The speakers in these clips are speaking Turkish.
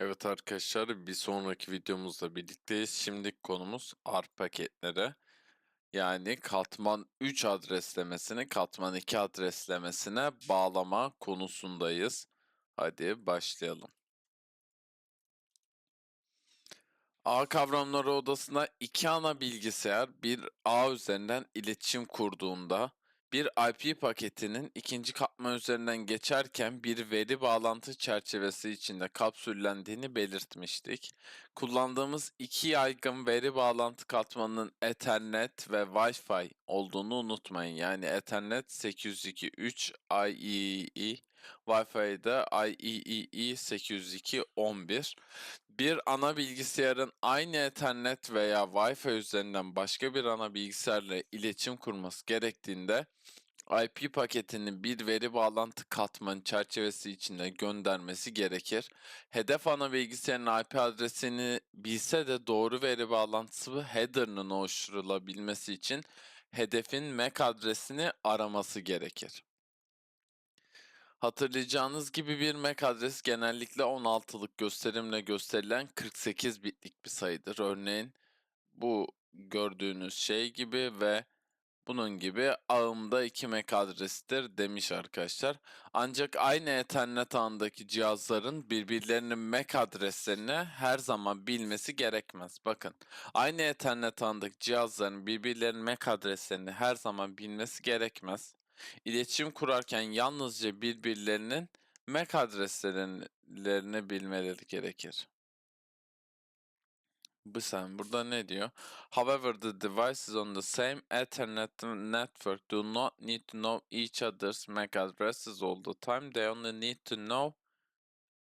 Evet arkadaşlar bir sonraki videomuzda birlikteyiz. Şimdiki konumuz ARP paketleri. Yani katman 3 adreslemesini katman 2 adreslemesine bağlama konusundayız. Hadi başlayalım. ağ kavramları odasında iki ana bilgisayar bir ağ üzerinden iletişim kurduğunda bir IP paketinin ikinci katman üzerinden geçerken bir veri bağlantı çerçevesi içinde kapsüllendiğini belirtmiştik. Kullandığımız iki yaygın veri bağlantı katmanının Ethernet ve Wi-Fi olduğunu unutmayın. Yani Ethernet 802.3 IEEE, Wi-Fi'de IEEE 802.11. Bir ana bilgisayarın aynı Ethernet veya Wi-Fi üzerinden başka bir ana bilgisayarla iletişim kurması gerektiğinde IP paketini bir veri bağlantı katmanı çerçevesi içinde göndermesi gerekir. Hedef ana bilgisayarın IP adresini bilse de doğru veri bağlantısı header'ının oluşturulabilmesi için hedefin MAC adresini araması gerekir. Hatırlayacağınız gibi bir MAC adresi genellikle 16'lık gösterimle gösterilen 48 bitlik bir sayıdır. Örneğin bu gördüğünüz şey gibi ve bunun gibi ağımda 2 MAC adresidir demiş arkadaşlar. Ancak aynı Ethernet ağındaki cihazların birbirlerinin MAC adreslerini her zaman bilmesi gerekmez. Bakın aynı Ethernet ağındaki cihazların birbirlerinin MAC adreslerini her zaman bilmesi gerekmez. İletişim kurarken yalnızca birbirlerinin MAC adreslerini bilmeleri gerekir. Bu sen burada ne diyor? However, the devices on the same Ethernet network do not need to know each other's MAC addresses all the time. They only need to know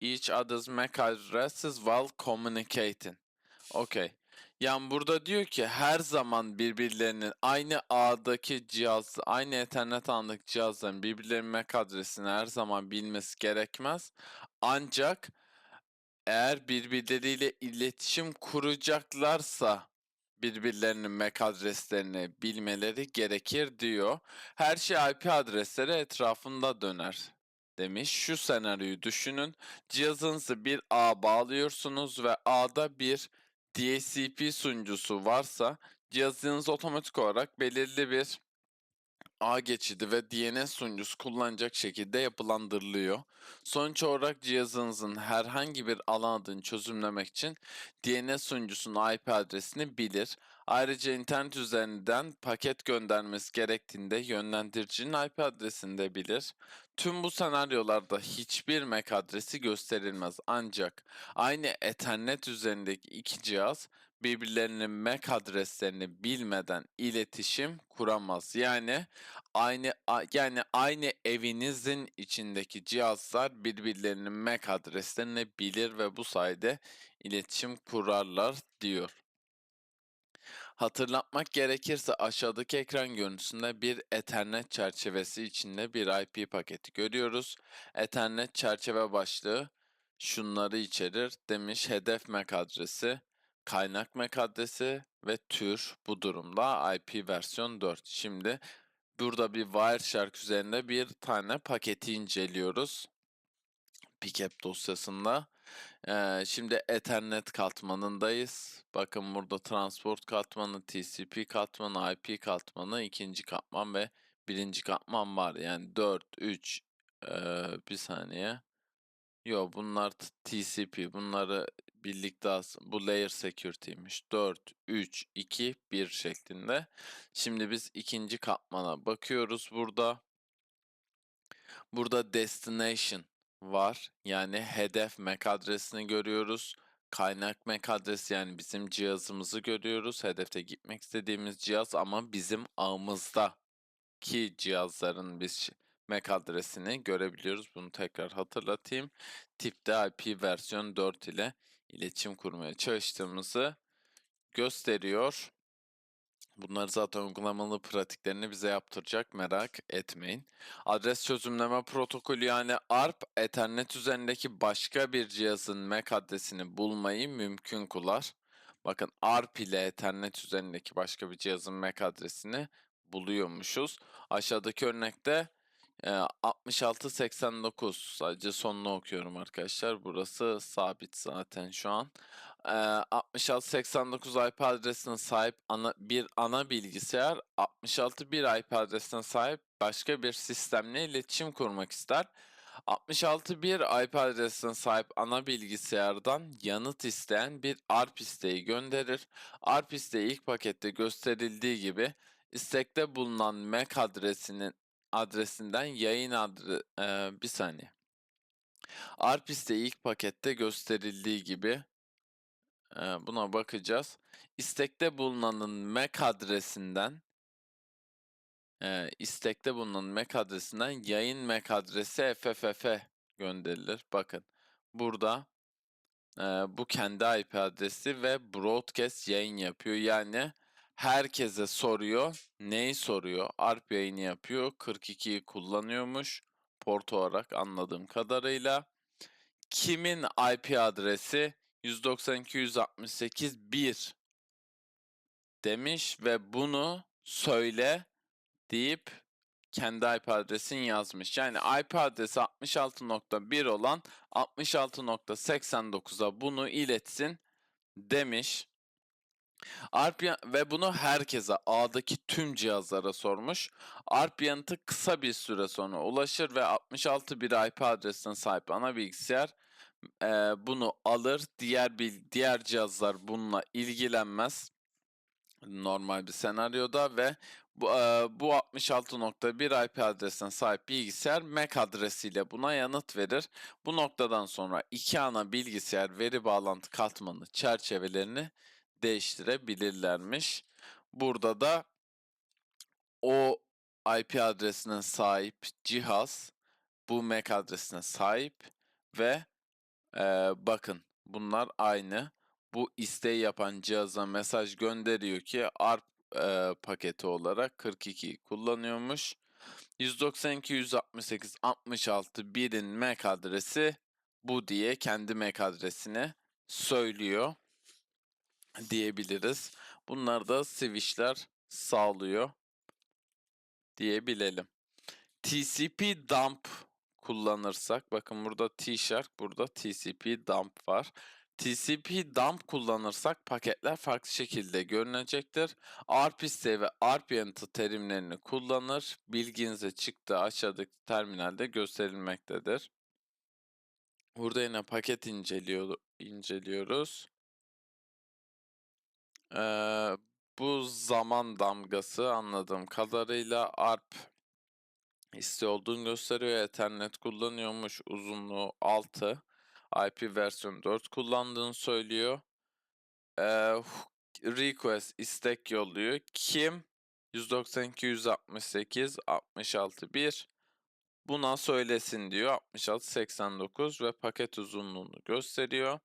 each other's MAC addresses while communicating. Okay. Yani burada diyor ki her zaman birbirlerinin aynı ağdaki cihaz, aynı Ethernet ağındaki cihazların birbirlerinin MAC adresini her zaman bilmesi gerekmez. Ancak eğer birbirleriyle iletişim kuracaklarsa birbirlerinin MAC adreslerini bilmeleri gerekir diyor. Her şey IP adresleri etrafında döner demiş. Şu senaryoyu düşünün. Cihazınızı bir ağ bağlıyorsunuz ve ağda bir DHCP sunucusu varsa cihazınız otomatik olarak belirli bir ağ geçidi ve DNS sunucusu kullanacak şekilde yapılandırılıyor. Sonuç olarak cihazınızın herhangi bir alan adını çözümlemek için DNS sunucusunun IP adresini bilir. Ayrıca internet üzerinden paket göndermesi gerektiğinde yönlendiricinin IP adresini de bilir. Tüm bu senaryolarda hiçbir MAC adresi gösterilmez ancak aynı Ethernet üzerindeki iki cihaz birbirlerinin MAC adreslerini bilmeden iletişim kuramaz. Yani aynı yani aynı evinizin içindeki cihazlar birbirlerinin MAC adreslerini bilir ve bu sayede iletişim kurarlar diyor. Hatırlatmak gerekirse aşağıdaki ekran görüntüsünde bir Ethernet çerçevesi içinde bir IP paketi görüyoruz. Ethernet çerçeve başlığı şunları içerir demiş hedef MAC adresi, kaynak MAC adresi ve tür bu durumda IP versiyon 4. Şimdi burada bir Wireshark üzerinde bir tane paketi inceliyoruz. Pickup dosyasında. Ee, şimdi Ethernet katmanındayız. Bakın burada transport katmanı, TCP katmanı, IP katmanı, ikinci katman ve birinci katman var. Yani 4, 3, ee, bir saniye. Yo bunlar TCP. Bunları birlikte bu layer security'ymiş. 4, 3, 2, 1 şeklinde. Şimdi biz ikinci katmana bakıyoruz burada. Burada destination var. Yani hedef MAC adresini görüyoruz. Kaynak MAC adresi yani bizim cihazımızı görüyoruz. Hedefte gitmek istediğimiz cihaz ama bizim ağımızda ki cihazların biz MAC adresini görebiliyoruz. Bunu tekrar hatırlatayım. Tipte IP versiyon 4 ile iletişim kurmaya çalıştığımızı gösteriyor. Bunları zaten uygulamalı pratiklerini bize yaptıracak merak etmeyin. Adres çözümleme protokolü yani ARP Ethernet üzerindeki başka bir cihazın MAC adresini bulmayı mümkün kılar. Bakın ARP ile Ethernet üzerindeki başka bir cihazın MAC adresini buluyormuşuz. Aşağıdaki örnekte Ee, 6689 sadece sonunu okuyorum arkadaşlar. Burası sabit zaten şu an. Ee, 6689 IP adresine sahip ana, bir ana bilgisayar 66 IP adresine sahip başka bir sistemle iletişim kurmak ister. 66 IP adresine sahip ana bilgisayardan yanıt isteyen bir ARP isteği gönderir. ARP isteği ilk pakette gösterildiği gibi istekte bulunan MAC adresinin adresinden yayın adre eee, bir saniye. ARP isteği ilk pakette gösterildiği gibi eee, buna bakacağız. İstekte bulunanın MAC adresinden eee, istekte bulunan MAC adresinden yayın MAC adresi FFF gönderilir. Bakın burada eee, bu kendi IP adresi ve broadcast yayın yapıyor. Yani herkese soruyor. Neyi soruyor? ARP yayını yapıyor. 42'yi kullanıyormuş. Port olarak anladığım kadarıyla. Kimin IP adresi 192.168.1 demiş ve bunu söyle deyip kendi IP adresini yazmış. Yani IP adresi 66.1 olan 66.89'a bunu iletsin demiş. ARP ve bunu herkese A'daki tüm cihazlara sormuş. ARP yanıtı kısa bir süre sonra ulaşır ve 66 bir IP adresine sahip ana bilgisayar eee, bunu alır. Diğer bil- diğer cihazlar bununla ilgilenmez normal bir senaryoda ve bu, eee, bu 66.1 IP adresine sahip bilgisayar MAC adresiyle buna yanıt verir. Bu noktadan sonra iki ana bilgisayar veri bağlantı katmanı çerçevelerini değiştirebilirlermiş. Burada da o IP adresine sahip cihaz bu MAC adresine sahip ve eee, bakın bunlar aynı. Bu isteği yapan cihaza mesaj gönderiyor ki ARP eee, paketi olarak 42'yi kullanıyormuş. 192 168 66 birin MAC adresi bu diye kendi MAC adresini söylüyor diyebiliriz. Bunlar da switchler sağlıyor diyebilelim. TCP dump kullanırsak bakın burada T-Shark burada TCP dump var. TCP dump kullanırsak paketler farklı şekilde görünecektir. ARP isteği ve ARP yanıtı terimlerini kullanır. Bilginize çıktı aşağıdaki terminalde gösterilmektedir. Burada yine paket inceliyor, inceliyoruz. Eee, bu zaman damgası anladığım kadarıyla ARP isteği olduğunu gösteriyor. Ethernet kullanıyormuş. Uzunluğu 6. IP versiyon 4 kullandığını söylüyor. Eee, request istek yolluyor. Kim? 192 168 66 1 buna söylesin diyor. 66 89 ve paket uzunluğunu gösteriyor.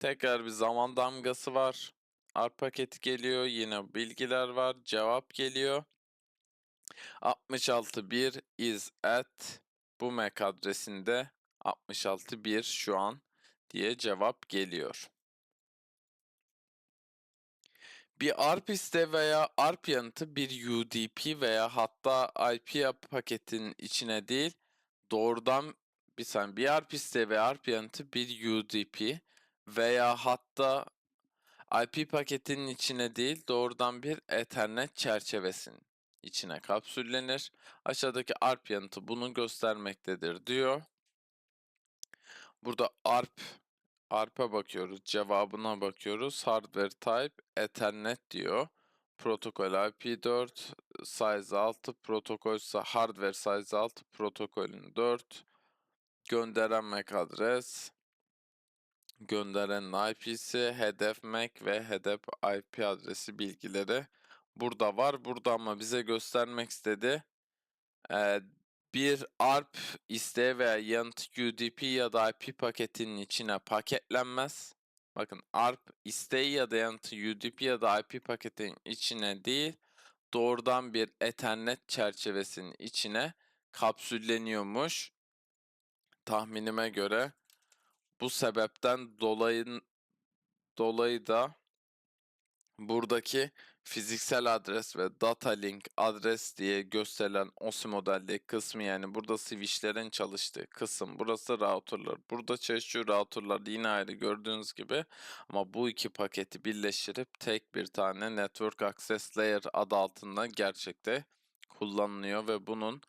Tekrar bir zaman damgası var. ARP paketi geliyor. Yine bilgiler var. Cevap geliyor. 66.1 is at bu MAC adresinde 66.1 şu an diye cevap geliyor. Bir ARP iste veya ARP yanıtı bir UDP veya hatta IP paketin içine değil doğrudan bir saniye bir ARP iste ve ARP yanıtı bir UDP veya hatta IP paketinin içine değil doğrudan bir Ethernet çerçevesinin içine kapsüllenir. Aşağıdaki ARP yanıtı bunu göstermektedir diyor. Burada ARP ARP'a bakıyoruz. Cevabına bakıyoruz. Hardware type Ethernet diyor. Protokol IP4 size 6 protokol ise hardware size 6 protokolün 4 gönderen MAC adres gönderenin IP'si, hedef MAC ve hedef IP adresi bilgileri burada var. Burada ama bize göstermek istedi. Ee, bir ARP isteği veya yanıt UDP ya da IP paketinin içine paketlenmez. Bakın ARP isteği ya da yanıtı UDP ya da IP paketin içine değil, doğrudan bir Ethernet çerçevesinin içine kapsülleniyormuş. Tahminime göre bu sebepten dolayı dolayı da buradaki fiziksel adres ve data link adres diye gösterilen OSI modeldeki kısmı yani burada switchlerin çalıştığı kısım. Burası routerlar. Burada çalışıyor routerlar yine ayrı gördüğünüz gibi. Ama bu iki paketi birleştirip tek bir tane Network Access Layer adı altında gerçekte kullanılıyor ve bunun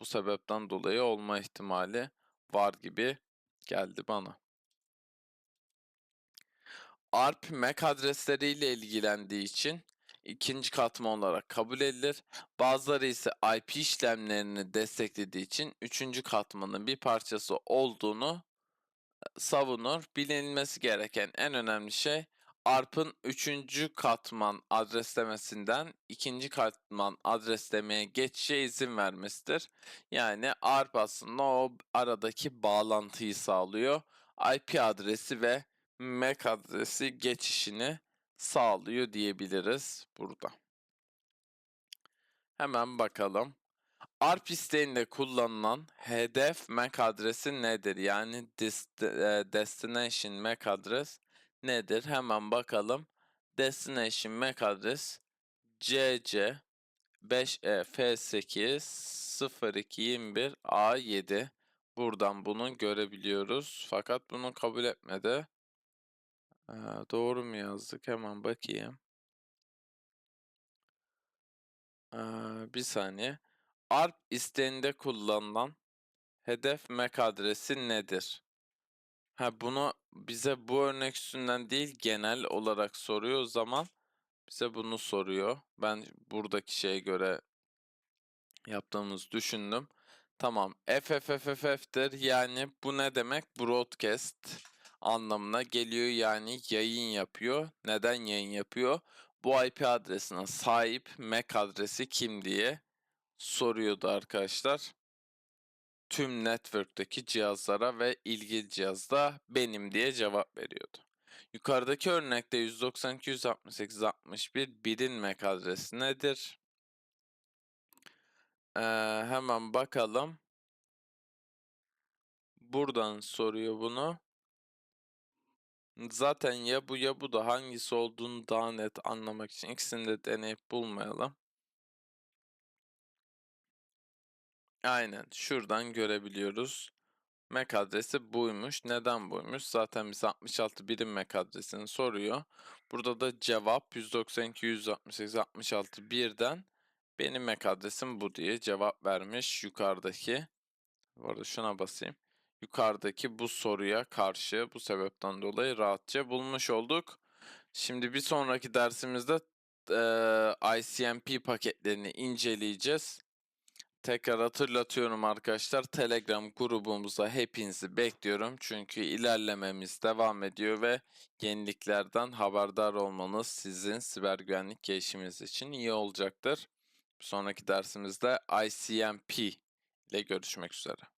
bu sebepten dolayı olma ihtimali var gibi geldi bana. ARP MAC adresleriyle ilgilendiği için ikinci katman olarak kabul edilir. Bazıları ise IP işlemlerini desteklediği için üçüncü katmanın bir parçası olduğunu savunur. Bilinmesi gereken en önemli şey ARP'ın üçüncü katman adreslemesinden ikinci katman adreslemeye geçişe izin vermesidir. Yani ARP aslında o aradaki bağlantıyı sağlıyor. IP adresi ve MAC adresi geçişini sağlıyor diyebiliriz burada. Hemen bakalım. ARP isteğinde kullanılan hedef MAC adresi nedir? Yani e, destination MAC adres nedir? Hemen bakalım. Destination MAC adres CC 5E F8 0221 A7 Buradan bunu görebiliyoruz. Fakat bunu kabul etmedi. Ee, doğru mu yazdık? Hemen bakayım. Ee, bir saniye. ARP isteğinde kullanılan hedef MAC adresi nedir? Ha bunu bize bu örnek üstünden değil genel olarak soruyor o zaman bize bunu soruyor. Ben buradaki şeye göre yaptığımız düşündüm. Tamam. FFFF'tir yani bu ne demek? Broadcast anlamına geliyor yani yayın yapıyor. Neden yayın yapıyor? Bu IP adresine sahip MAC adresi kim diye soruyordu arkadaşlar. Tüm network'teki cihazlara ve ilgili cihazda benim diye cevap veriyordu. Yukarıdaki örnekte 192.168.61 birin MAC adresi nedir? Ee, hemen bakalım. Buradan soruyor bunu. Zaten ya bu ya bu da hangisi olduğunu daha net anlamak için ikisini de deneyip bulmayalım. Aynen şuradan görebiliyoruz. MAC adresi buymuş. Neden buymuş? Zaten bize 66 birim MAC adresini soruyor. Burada da cevap 192 168 66 birden benim MAC adresim bu diye cevap vermiş yukarıdaki. Bu arada şuna basayım. Yukarıdaki bu soruya karşı bu sebepten dolayı rahatça bulmuş olduk. Şimdi bir sonraki dersimizde e, ICMP paketlerini inceleyeceğiz. Tekrar hatırlatıyorum arkadaşlar. Telegram grubumuza hepinizi bekliyorum. Çünkü ilerlememiz devam ediyor ve yeniliklerden haberdar olmanız sizin siber güvenlik gelişiminiz için iyi olacaktır. Bir sonraki dersimizde ICMP ile görüşmek üzere.